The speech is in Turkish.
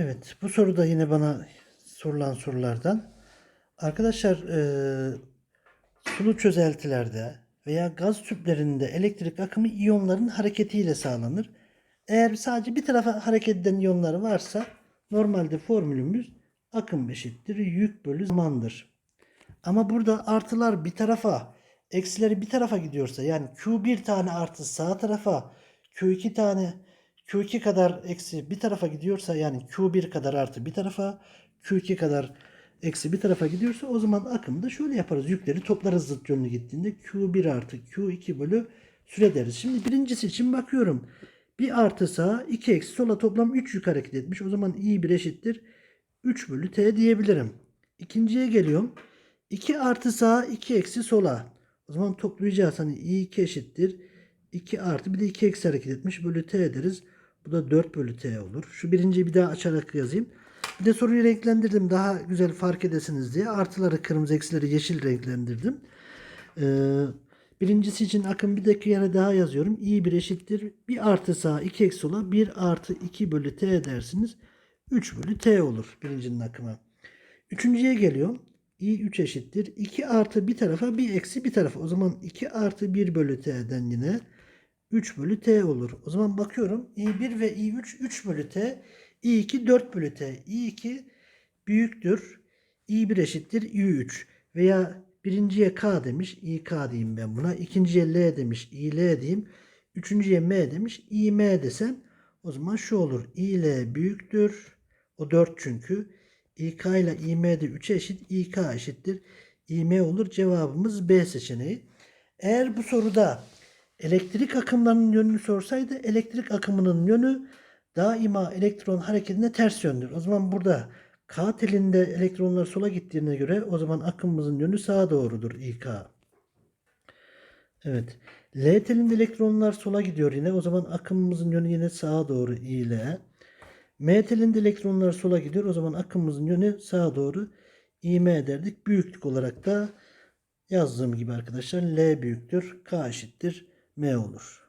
Evet, bu soru da yine bana sorulan sorulardan. Arkadaşlar, eee, sulu çözeltilerde veya gaz tüplerinde elektrik akımı iyonların hareketiyle sağlanır. Eğer sadece bir tarafa hareket eden iyonlar varsa normalde formülümüz akım eşittir yük bölü zamandır. Ama burada artılar bir tarafa, eksileri bir tarafa gidiyorsa yani Q1 tane artı sağ tarafa, Q2 tane Q2 kadar eksi bir tarafa gidiyorsa yani Q1 kadar artı bir tarafa, Q2 kadar eksi bir tarafa gidiyorsa o zaman akımda şöyle yaparız. Yükleri toplarız zıt yönlü gittiğinde Q1 artı Q2 bölü süre deriz. Şimdi birincisi için bakıyorum. Bir artı sağa, iki eksi sola toplam 3 yük hareket etmiş. O zaman I1 eşittir 3 bölü T diyebilirim. İkinciye geliyorum. 2 artı sağa 2 eksi sola. O zaman toplayacağız. Hani i2 eşittir. 2 artı bir de 2 eksi hareket etmiş. Bölü t deriz. Bu da 4 bölü t olur. Şu birinciyi bir daha açarak yazayım. Bir de soruyu renklendirdim. Daha güzel fark edesiniz diye. Artıları kırmızı eksileri yeşil renklendirdim. Ee, birincisi için akım bir dakika yere daha yazıyorum. i1 eşittir. 1 artı sağa 2 eksi sola 1 artı 2 bölü t dersiniz. 3 bölü t olur birincinin akımı. Üçüncüye geliyorum. i3 eşittir. 2 artı bir tarafa 1 eksi bir tarafa. O zaman 2 artı 1 bölü t'den yine 3 bölü t olur. O zaman bakıyorum. i1 ve i3 3 bölü t. i2 4 bölü t. i2 büyüktür. i1 eşittir i3. Veya birinciye k demiş. ik diyeyim ben buna. İkinciye l demiş. il diyeyim. Üçüncüye m demiş. im desem o zaman şu olur. il büyüktür. O 4 çünkü. İK ile İM de 3'e eşit. İK eşittir. İM olur. Cevabımız B seçeneği. Eğer bu soruda elektrik akımlarının yönünü sorsaydı elektrik akımının yönü daima elektron hareketine ters yöndür. O zaman burada K telinde elektronlar sola gittiğine göre o zaman akımımızın yönü sağa doğrudur İK. Evet. L telinde elektronlar sola gidiyor yine. O zaman akımımızın yönü yine sağa doğru İL. M telinde elektronlar sola gidiyor. O zaman akımımızın yönü sağa doğru İM derdik. Büyüklük olarak da yazdığım gibi arkadaşlar L büyüktür. K eşittir M olur.